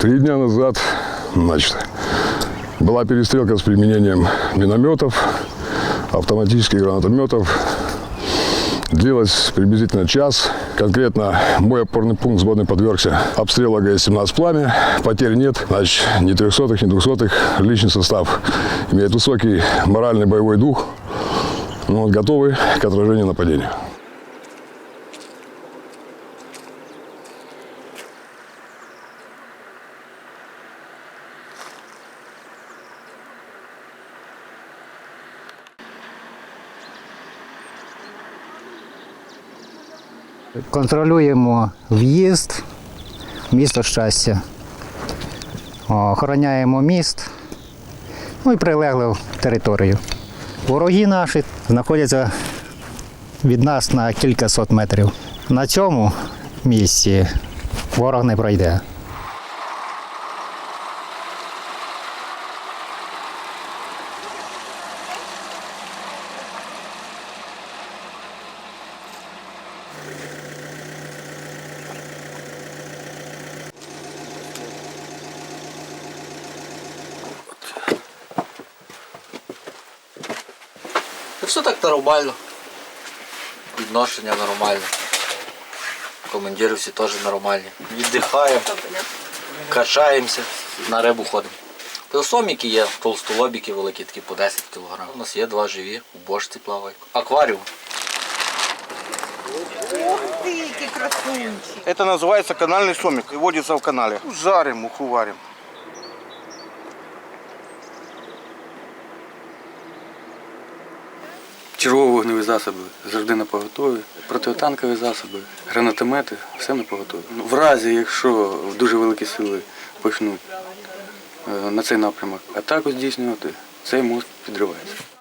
Три дня назад, значит, была перестрелка с применением минометов, автоматических гранатометов. Длилась приблизительно час. Конкретно мой опорный пункт сборный подвергся обстрелу АГС-17 «Пламя». Потерь нет. Значит, ни трехсотых, ни двухсотых. Личный состав имеет высокий моральный боевой дух. Ну, вот, готовы к отражению нападения. Контролюємо в'їзд в місто щастя. Охороняємо міст, ну і прилеглу територію. Вороги наші знаходяться від нас на кількасот метрів. На цьому місці ворог не пройде. Та все так нормально. Відношення нормальне. Командири всі теж нормальні. Віддихаємо, качаємося, на рибу ходимо. Пилосоміки є, толстолобіки великі, такі по 10 кг. У нас є два живі, у бошці плавають. Акваріум. Ух ты, який красунчик. Это называется канальный сомик и водится в канале. Жарим, уху варим. Чергово-вогневі засоби завжди на поготові, протитанкові засоби, гранатомети, все на поготові. Ну, В разі, якщо дуже великі сили почнуть е, на цей напрямок атаку здійснювати, цей мост підривається.